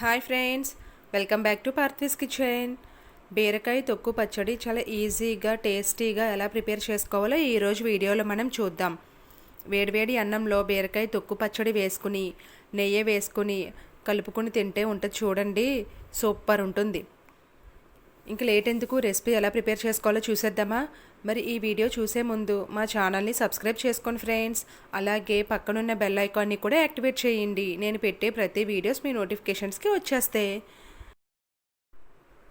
Hi friends welcome back to Parthis kitchen బీరకాయ తొక్కు పచ్చడి చాలా ఈజీగా టేస్టీగా ఎలా ప్రిపేర్ చేసుకోవాలో ఈరోజు వీడియోలో మనం చూద్దాం. వేడివేడి అన్నంలో బీరకాయ తొక్కు పచ్చడి వేసుకుని నెయ్యి వేసుకుని కలుపుకొని తింటే ఉంటుంది చూడండి. సూపర్ ఉంటుంది. ఇంక లేట్ ఎందుకు? రెసిపీ ఎలా ప్రిపేర్ చేసుకోవాలో చూసేద్దామా? మరి ఈ వీడియో చూసే ముందు మా ఛానల్ని సబ్స్క్రైబ్ చేసుకోండి ఫ్రెండ్స్ అలాగే పక్కనున్న బెల్ ఐకాన్ని కూడా యాక్టివేట్ చేయండి. నేను పెట్టే ప్రతి వీడియోస్ మీ నోటిఫికేషన్స్కి వచ్చేస్తాయి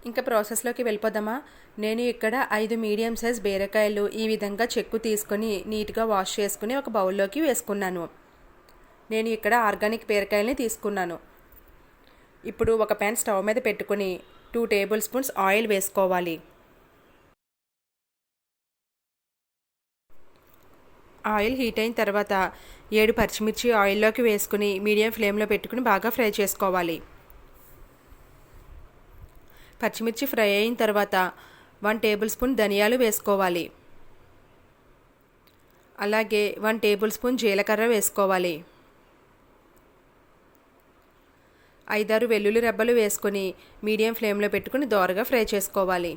ఇంకా ప్రాసెస్లోకి వెళ్ళిపోదామా? నేను ఇక్కడ ఐదు మీడియం సైజ్ బీరకాయలు ఈ విధంగా చెక్కు తీసుకొని నీట్గా వాష్ చేసుకుని ఒక బౌల్లోకి వేసుకున్నాను. నేను ఇక్కడ ఆర్గానిక్ బీరకాయల్ని తీసుకున్నాను. ఇప్పుడు ఒక ప్యాన్ స్టవ్ మీద పెట్టుకుని టూ టేబుల్ స్పూన్స్ ఆయిల్ వేసుకోవాలి. ఆయిల్ హీట్ అయిన తర్వాత ఏడు పచ్చిమిర్చి ఆయిల్లోకి వేసుకుని మీడియం ఫ్లేమ్లో పెట్టుకుని బాగా ఫ్రై చేసుకోవాలి. పచ్చిమిర్చి ఫ్రై అయిన తర్వాత వన్ టేబుల్ స్పూన్ ధనియాలు వేసుకోవాలి. అలాగే వన్ టేబుల్ స్పూన్ జీలకర్ర వేసుకోవాలి. ఐదారు వెల్లుల్లి రెబ్బలు వేసుకొని మీడియం ఫ్లేమ్లో పెట్టుకుని దోరగా ఫ్రై చేసుకోవాలి.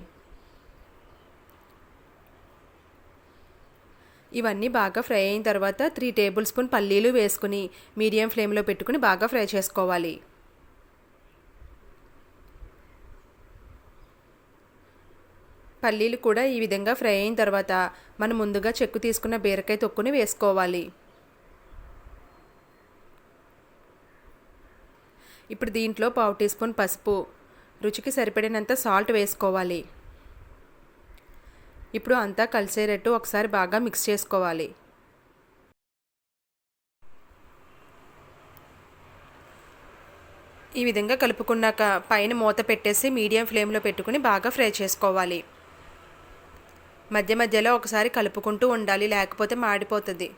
ఇవన్నీ బాగా ఫ్రై అయిన తర్వాత త్రీ టేబుల్ స్పూన్ పల్లీలు వేసుకుని మీడియం ఫ్లేమ్లో పెట్టుకుని బాగా ఫ్రై చేసుకోవాలి. పల్లీలు కూడా ఈ విధంగా ఫ్రై అయిన తర్వాత మనం ముందుగా చెక్కు తీసుకున్న బీరకాయ తొక్కుని వేసుకోవాలి. ఇప్పుడు దీంట్లో పావు టీ స్పూన్ పసుపు. రుచికి సరిపడినంత సాల్ట్ వేసుకోవాలి. ఇప్పుడు అంతా కలిసేటట్టు ఒకసారి బాగా మిక్స్ చేసుకోవాలి. ఈ విధంగా కలుపుకున్నాక పైన మూత పెట్టేసి మీడియం ఫ్లేమ్లో పెట్టుకుని బాగా ఫ్రై చేసుకోవాలి. మధ్య మధ్యలో ఒకసారి కలుపుకుంటూ ఉండాలి లేకపోతే మాడిపోతుంది.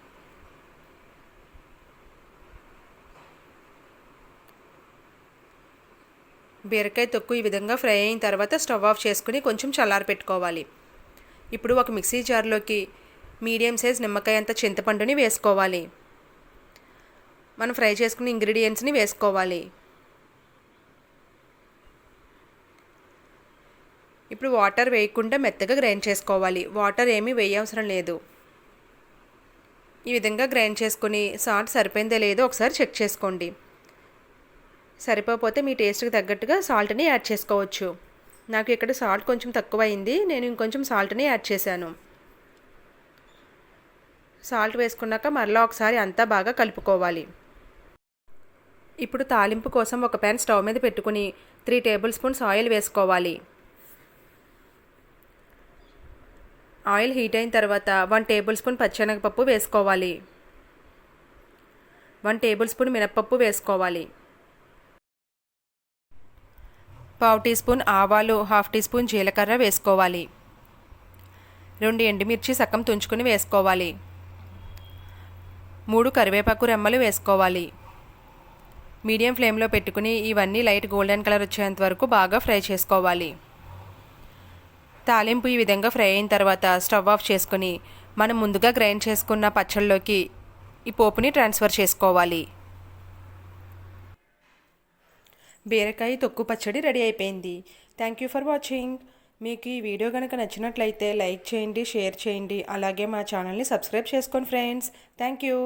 బీరకాయ తొక్కు ఈ విధంగా ఫ్రై అయిన తర్వాత స్టవ్ ఆఫ్ చేసుకుని కొంచెం చల్లారి పెట్టుకోవాలి. ఇప్పుడు ఒక మిక్సీ జార్లోకి మీడియం సైజ్ నిమ్మకాయ అంత చింతపండుని వేసుకోవాలి. మనం ఫ్రై చేసుకున్న ఇంగ్రీడియంట్స్ని వేసుకోవాలి. ఇప్పుడు వాటర్ వేయకుండా మెత్తగా గ్రైండ్ చేసుకోవాలి. వాటర్ ఏమీ వేయవసరం లేదు. ఈ విధంగా గ్రైండ్ చేసుకుని సాల్ట్ సరిపోయిందో లేదో ఒకసారి చెక్ చేసుకోండి. సరిపోతే మీ టేస్ట్కి తగ్గట్టుగా సాల్ట్ని యాడ్ చేసుకోవచ్చు. నాకు ఇక్కడ సాల్ట్ కొంచెం తక్కువ అయింది నేను ఇంకొంచెం సాల్ట్ని యాడ్ చేశాను. సాల్ట్ వేసుకున్నాక మరలా ఒకసారి అంతా బాగా కలుపుకోవాలి. ఇప్పుడు తాలింపు కోసం ఒక ప్యాన్ స్టవ్ మీద పెట్టుకుని త్రీ టేబుల్ స్పూన్స్ ఆయిల్ వేసుకోవాలి. ఆయిల్ హీట్ అయిన తర్వాత వన్ టేబుల్ స్పూన్ పచ్చెనగపప్పు వేసుకోవాలి. వన్ టేబుల్ స్పూన్ మినప్పప్పు వేసుకోవాలి. పావు టీ స్పూన్ ఆవాలు హాఫ్ టీ స్పూన్ జీలకర్ర వేసుకోవాలి. రెండు ఎండుమిర్చి సగం తుంచుకుని వేసుకోవాలి. మూడు కరివేపాకు రెమ్మలు వేసుకోవాలి. మీడియం ఫ్లేమ్లో పెట్టుకుని ఇవన్నీ లైట్ గోల్డెన్ కలర్ వచ్చేంత వరకు బాగా ఫ్రై చేసుకోవాలి. తాలింపు ఈ విధంగా ఫ్రై అయిన తర్వాత స్టవ్ ఆఫ్ చేసుకుని మనం ముందుగా గ్రైండ్ చేసుకున్న పచ్చళ్ళలోకి ఈ పోపుని ట్రాన్స్ఫర్ చేసుకోవాలి. బీరకాయ తొక్కు పచ్చడి రెడీ అయిపోయింది. థ్యాంక్ యూ ఫర్ వాచింగ్ మీకు ఈ వీడియో కనుక నచ్చినట్లయితే లైక్ చేయండి షేర్ చేయండి. అలాగే మా ఛానల్ని సబ్స్క్రైబ్ చేసుకోండి ఫ్రెండ్స్. Thank you